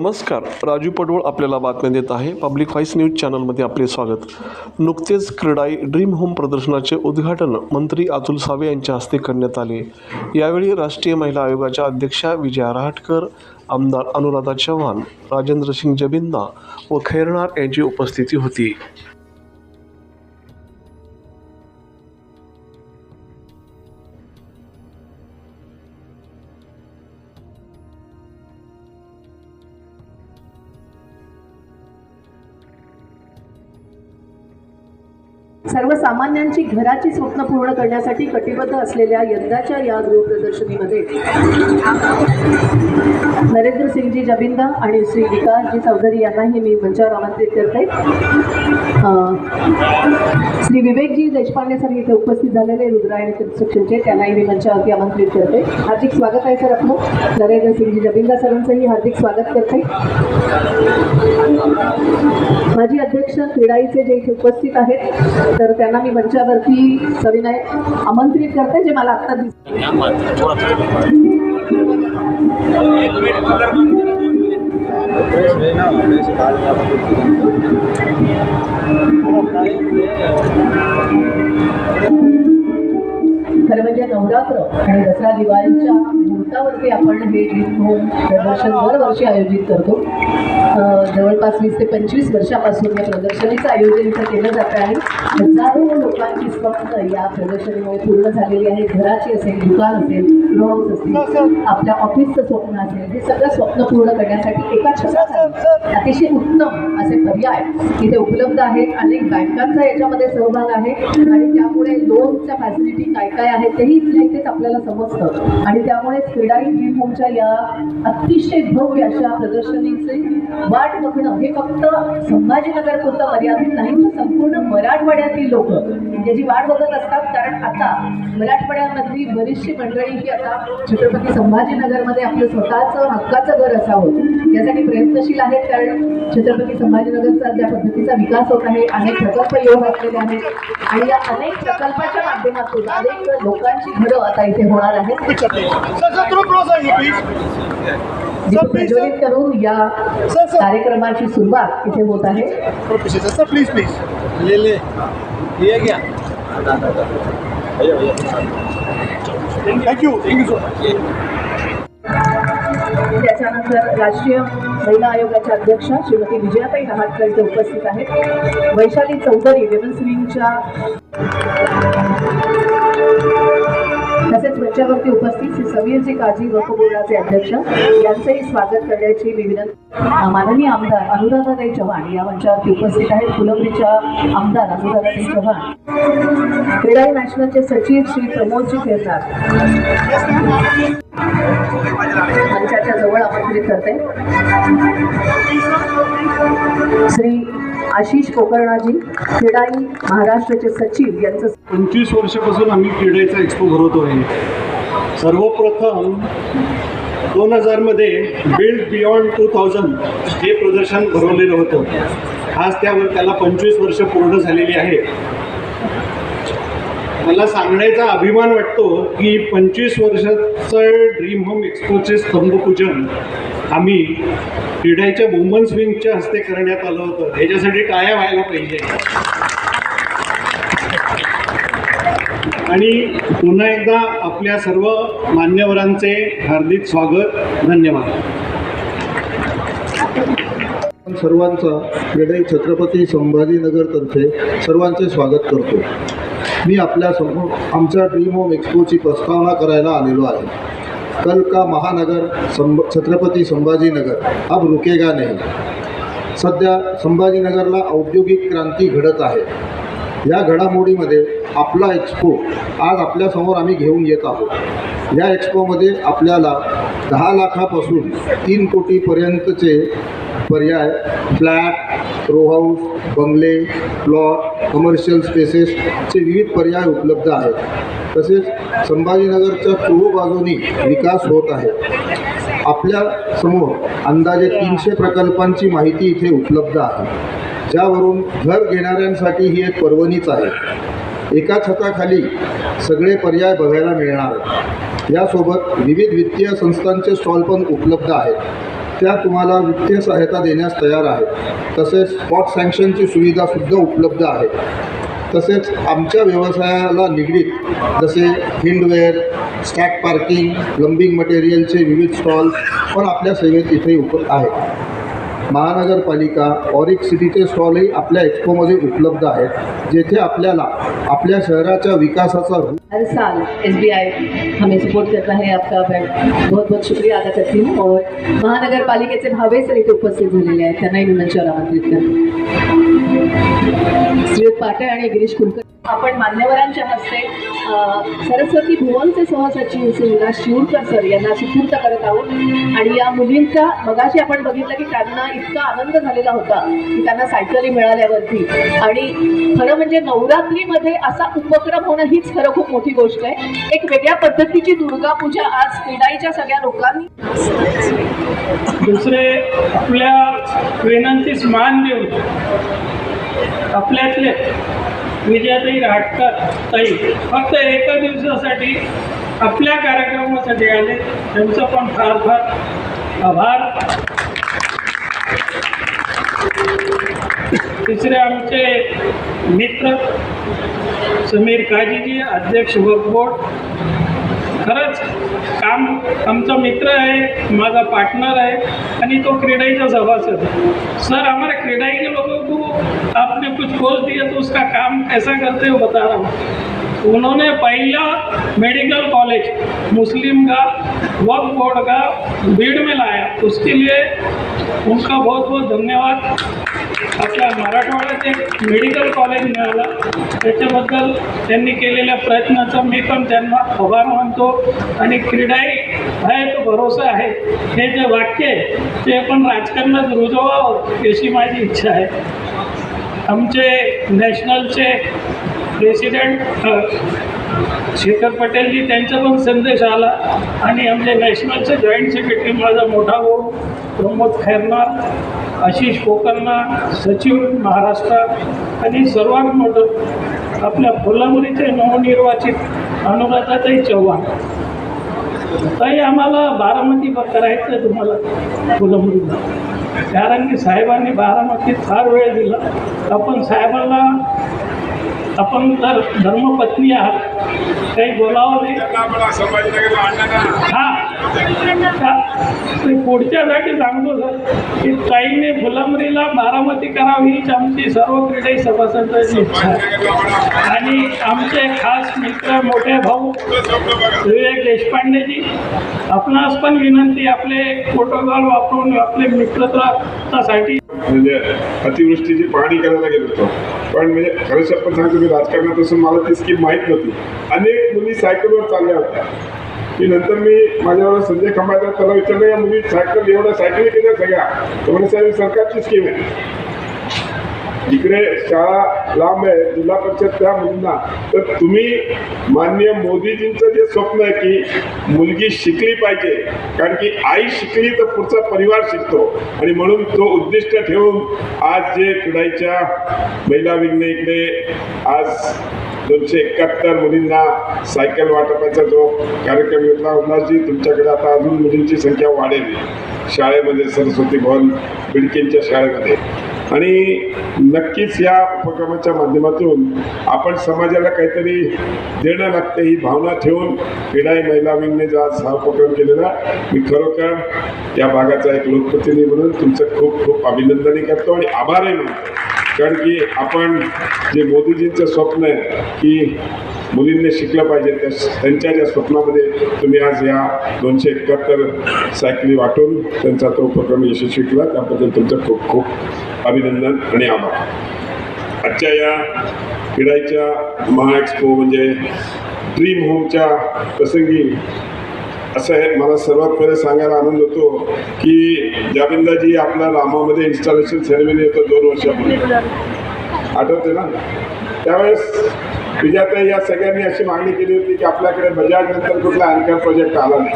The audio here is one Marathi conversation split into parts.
नमस्कार. राजू पडवळ आपल्याला बातम्या देत आहे. पब्लिक व्हॉइस न्यूज चॅनलमध्ये आपले स्वागत. नुकतेच क्रीडाई ड्रीम होम प्रदर्शनाचे उद्घाटन मंत्री अतुल सावे यांच्या हस्ते करण्यात आले. यावेळी राष्ट्रीय महिला आयोगाच्या अध्यक्षा विजया रहाटकर आमदार अनुराधा चव्हाण राजेंद्र सिंग जबिंदा व खैरनार यांची उपस्थिती होती. सर्वसामान्यांची घराची स्वप्न पूर्ण करण्यासाठी कटिबद्ध असलेल्या यंदाच्या या गृहप्रदर्शनीमध्ये नरेंद्र सिंगजी जबिंदा आणि श्री विकासजी चौधरी यांनाही मी मंचावर आमंत्रित करते. श्री विवेकजी देशपांडे सर इथे उपस्थित झालेले रुद्रायण कन्स्ट्रक्शनचे त्यांनाही मी मंचावरती आमंत्रित करते. हार्दिक स्वागत आहे सर आपलं. नरेंद्र सिंगजी जबिंदा सरांचंही हार्दिक स्वागत करते. माजी अध्यक्ष क्रीडाईचे जे इथे उपस्थित आहेत तर त्यांना मी मंचावरती सविनय आमंत्रित करते जे मला आत्ता दिसत खरं म्हणजे नवरात्र आणि दसरा दिवाळीच्या मुहूर्तावरती आपण हे होम प्रदर्शन दरवर्षी आयोजित करतो. जवळपास वीस ते पंचवीस वर्षापासून या प्रदर्शनीचं आयोजन इथं केलं जातं आहे. हजारो लोकांची स्वप्न या प्रदर्शनीमुळे पूर्ण झालेली आहे. घराची असेल दुकान असेल ग्रोहाऊस असेल आपल्या ऑफिसचं स्वप्न असेल हे सगळं स्वप्न पूर्ण करण्यासाठी एका छताखाली अतिशय उत्तम असे पर्याय इथे उपलब्ध आहेत अनेक बँकांचा याच्यामध्ये सहभाग आहे. आणि त्यामुळे लोनच्या फॅसिलिटी काय काय आहेत तेही इथल्या इथेच आपल्याला समजतं. आणि त्यामुळे क्रीडाई ड्रीम होमच्या या अतिशय भव्य अशा प्रदर्शनीचे वाट बघणं हे फक्त संभाजीनगर पुरतं मर्यादित नाही तर संपूर्ण मराठवाड्यातील लोक याची म्हणजे वाट बघत असतात कारण आता मराठवाड्यामधली बरीचशी मंडळी ही आता छत्रपती संभाजीनगरमध्ये आपलं स्वतःचं हक्काचं घर असावं यासाठी प्रयत्नशील आहेत कारण छत्रपती संभाजीनगरचा ज्या पद्धतीचा विकास होत आहे अनेक प्रकल्प येऊ घातलेले आहेत. आणि या अनेक प्रकल्पाच्या माध्यमातून अनेक लोकांची घरं आता इथे होणार आहेत. प्रज्वलित करून या कार्यक्रमाची सुरुवात इथे होत आहे. थोड़ा पीछे सर सर प्लीज प्लीज ले ले. ये क्या thank you thank you so much त्याच्यानंतर राष्ट्रीय महिला आयोगाच्या अध्यक्षा श्रीमती विजयाताई रहाटकर इथे उपस्थित आहेत. वैशाली चौधरी विमन्स विंगच्या तसेच मंचावरती उपस्थित श्री समीरजी काजी वक्फ बोर्डाचे अध्यक्ष. यांचंही स्वागत करण्याची मी विनंती माननीय आमदार अनुराधाताई चव्हाण या मंचावरती उपस्थित आहेत. फुलंबरीच्या आमदार अनुराधाताई चव्हाण. क्रीडा नॅशनलचे सचिव श्री प्रमोदजी फेरनार मंचाच्या जवळ आमंत्रित करते. श्री आशिष कोकर्णाजी क्रीडाई महाराष्ट्राचे सचिव यांचं पंचवीस वर्षापासून आम्ही क्रीडेचा एक्सपो भरवतो आहे सर्वप्रथम दोन हजारमध्ये बिल्ड बियॉन्ड टू थाउजंड हे प्रदर्शन भरवलेलं होतं. आज त्यावर त्याला पंचवीस वर्ष पूर्ण झालेली आहे. मला सांगण्याचा अभिमान वाटतो की पंचवीस वर्षाचं ड्रीम होम एक्सपोचे स्तंभपूजन आम्ही क्रीडाईच्या वुमन्स विंगच्या हस्ते करण्यात आलं होतं. ह्याच्यासाठी टाळ्या व्हायला पाहिजे. आणि पुन्हा एकदा आपल्या सर्व मान्यवरांचे हार्दिक स्वागत धन्यवाद. सर्वांचा क्रीडाई छत्रपती संभाजीनगरतर्फे सर्वांचे स्वागत करतो. मी आपल्यासमोर आमच्या ड्रीम होम एक्सपोची प्रस्तावना करायला आलेलो आहे. कल का महानगर संभ छत्रपती संभाजीनगर अब रुकेगा नाही. सध्या संभाजीनगरला औद्योगिक क्रांती घडत आहे. या घडामोडीमध्ये आपला एक्सपो आज आपल्यासमोर आम्ही घेऊन येत आहोत. या एक्सपोमध्ये आपल्याला दहा लाखापासून तीन कोटीपर्यंतचे पर्याय. फ्लॅट रो हाऊस बंगले प्लॉट कमर्शियल स्पेसेसचे विविध पर्याय उपलब्ध आहेत. तसेच संभाजीनगरच्या पूर्व बाजूनी विकास होत आहे. आपल्यासमोर अंदाजे तीनशे प्रकल्पांची माहिती इथे उपलब्ध आहे. ज्यावरून घर घेणाऱ्यांसाठी ही एक पर्वणीच आहे. एका छताखाली सगळे पर्याय बघायला मिळणार यासोबत विविध वित्तीय संस्थांचे स्टॉल पण उपलब्ध आहेत. त्या तुम्हाला वित्तीय सहायता देण्यास तयार आहेत तसेच स्पॉट सँक्शनची सुविधासुद्धा उपलब्ध आहे. तसेच आमच्या व्यवसायाला निगडीत जसे हिंडवेअर स्टॅक पार्किंग प्लंबिंग मटेरियलचे विविध स्टॉल्स पण आपल्या सेवेत इथे उप आहेत. महानगरपालिका ऑरिक सिटीचे स्टॉलही आपल्या एक्सपोमध्ये उपलब्ध आहेत जेथे आपल्याला आपल्या शहराच्या विकासाचा हर साल एस बी आई हमें सपोर्ट करता है आपका बँक बहुत बहुत शुक्रिया अदा करती हूँ और महानगरपालिकेचे भावे सर इथे उपस्थित झालेले आहेत त्यांनाही मी मंचावर आमंत्रित करते. श्रीयुत पाटे आणि गिरीश कुलकर आपण मान्यवरांच्या हस्ते सरस्वती भुवनचे सहसचिव श्री विलास शिवूरकर सर यांना सुपूर्त करत आहोत. आणि या मुलींचा मगाशी आपण बघितलं की त्यांना इतका आनंद झालेला होता की त्यांना सायकली मिळाल्यावरती. आणि खरं म्हणजे नवरात्रीमध्ये असा उपक्रम होणं हीच खरं खूप मोठी गोष्ट आहे. एक वेगळ्या पद्धतीची दुर्गा पूजा आज क्रीडाईच्या सगळ्या लोकांनी दुसरे आपल्या विनंतीस मान देऊन आपल्यातले विजयाताई राटकर ताई. फक्त एका दिवसासाठी आपल्या कार्यक्रमासाठी आले त्यांचं पण फार फार आभार. तिसरे आमचे मित्र समीर काजीजी अध्यक्ष वर्कबोर्ड खरंच काम आमचा मित्र आहे माझा पार्टनर आहे आणि तो क्रीडाईचा सभासद. सर आम्हाला क्रीडाईचे लोक खूप आपने कुछ खोल दिया तो उसका काम कैसा करते हो बता रहा हूँ। उन्होंने पहला मेडिकल कॉलेज मुस्लिम का वक्फ बोर्ड का भीड़ में लाया। उसके लिए उनका बहुत बहुत धन्यवाद। आपल्या मराठवाड्यात एक मेडिकल कॉलेज मिळालं। त्याच्याबद्दल त्यांनी केलेल्या प्रयत्नाचा मी पण त्यांना आभार मानतो. आणि क्रीडाई आहे तो भरोसा आहे. हे जे वाक्य आहे ते पण राजकारणात रुजवावं अशी माझी इच्छा आहे. आमचे नॅशनलचे प्रेसिडेंट शेखर पटेलजी त्यांचा पण संदेश आला. आणि आमचे नॅशनलचे जॉईंट सेक्रेटरी माझा मोठा भाऊ प्रमोद खैरनार आशिष कोकर्णा सचिव महाराष्ट्र आणि सर्वात मोठं आपल्या फुलामुरीचे नवनिर्वाचित अनुराधाताई चव्हाण. ताई आम्हाला बारामती करायचं तुम्हाला फुलंबरीला कारण की साहेबांनी बारामतीत फार वेळ दिला. आपण साहेबांना आपण जर धर्मपत्नी आहात काही बोलावं नाही. हा. का- पुढच्यासाठी सांगतो सर की ताईने फुलंबरीला बारामती करावी हीच आमची सर्व क्रीडाई सभासदांची इच्छा आहे. आणि आमचे खास मित्र मोठे भाऊ विवेक देशपांडेजी आपणास पण विनंती आपले प्रोटोकॉल वापरून आपले मित्रत्वासाठी म्हणजे अतिवृष्टीची पाहणी करायला गेलो होतो. पण म्हणजे खरं शपथ सांगतो मी राजकारणात असून मला ती स्कीम माहीत नव्हती. अनेक मुली सायकलवर चालल्या होत्या. की नंतर मी माझ्यावर संजय खंबाळकर त्याला विचारलं या मुली सायकल एवढ्या सायकली केल्या सगळ्या. तर म्हणजे साहेब सरकारची स्कीम आहे. इकडे शाळा लांब आहे जिल्हा परिषद त्या मुलींना. तर तुम्ही मान्य मोदीजींचं जे स्वप्न आहे की मुलगी शिकली पाहिजे कारण की आई शिकली तर पुढचा परिवार शिकतो. आणि म्हणून तो उद्दिष्ट ठेवून आज जे क्रीडाईच्या महिला विंगने इकडे आज दोनशे एकाहत्तर मुलींना सायकल वाटपाचा जो कार्यक्रम घेतला उल्हासजी तुमच्याकडे आता अजून मुलींची संख्या वाढेल. शाळेमध्ये सरस्वती भवन बिडकींच्या शाळेमध्ये. आणि नक्कीच या उपक्रमाच्या माध्यमातून आपण समाजाला काहीतरी देणं लागते ही भावना ठेवून पिढाई महिला विंगने जो आज हा उपक्रम केलेला मी खरोखर या भागाचा एक लोकप्रतिनिधी म्हणून तुमचं खूप खूप अभिनंदनही करतो आणि आभारही मानतो. कारण की आपण जे मोदीजींचं स्वप्न आहे की मुलींनी शिकलं पाहिजे त्या त्यांच्या ज्या स्वप्नामध्ये तुम्ही आज या दोनशे एकाहत्तर सायकली वाटून त्यांचा तो उपक्रम यशस्वी केला त्याबद्दल तुमचं खूप खूप अभिनंदन आणि आभार. आजच्या या क्रीडाईच्या महाएक्सपो म्हणजे ड्रीम होमच्या प्रसंगी असं आहे मला सर्वात पहिले सांगायला आनंद होतो की जाबिंदाजी आपल्या रामामध्ये इन्स्टॉलेशन सेरेमनी होतं दोन वर्षापूर्वी. आठवते ना? त्यावेळेस विजयाताई या सगळ्यांनी अशी मागणी केली होती की आपल्याकडे बजाज नंतर कुठला अँकर प्रोजेक्ट आला नाही.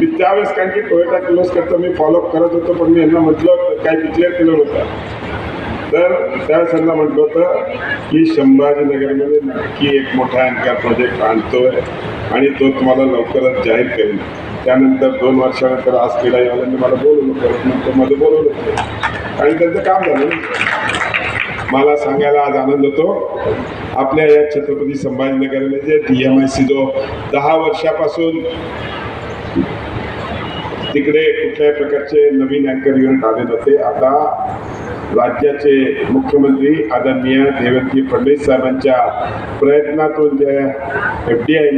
मी त्यावेळेस कारण की टोयोटा करतो मी फॉलोअप करत होतो पण मी यांना म्हटलं काही डिक्लेअर केलं नव्हतं. तर त्यावेळेस त्यांना म्हटलं होतं की संभाजीनगरमध्ये नक्की एक मोठा अँकर प्रोजेक्ट आणतोय आणि तो तुम्हाला लवकरच जाहीर करेल. त्यानंतर दोन वर्षानंतर आज क्रीडावाल्यांनी मला बोलवलं परत नंतर मध्ये बोलवलं होतं. आणि त्यांचं काम झालं. मला सांगायला आज आनंद होतो. आपल्या या छत्रपती संभाजीनगरमध्ये डी एम आय सी जो दहा वर्षापासून तिकडे कुठल्याही प्रकारचे नवीन अँकर युनिट आले नव्हते. आता राज्याचे मुख्यमंत्री आदरणीय देवेंद्र फडणवीस साहेबांच्या प्रयत्नातून जे एफ डी आय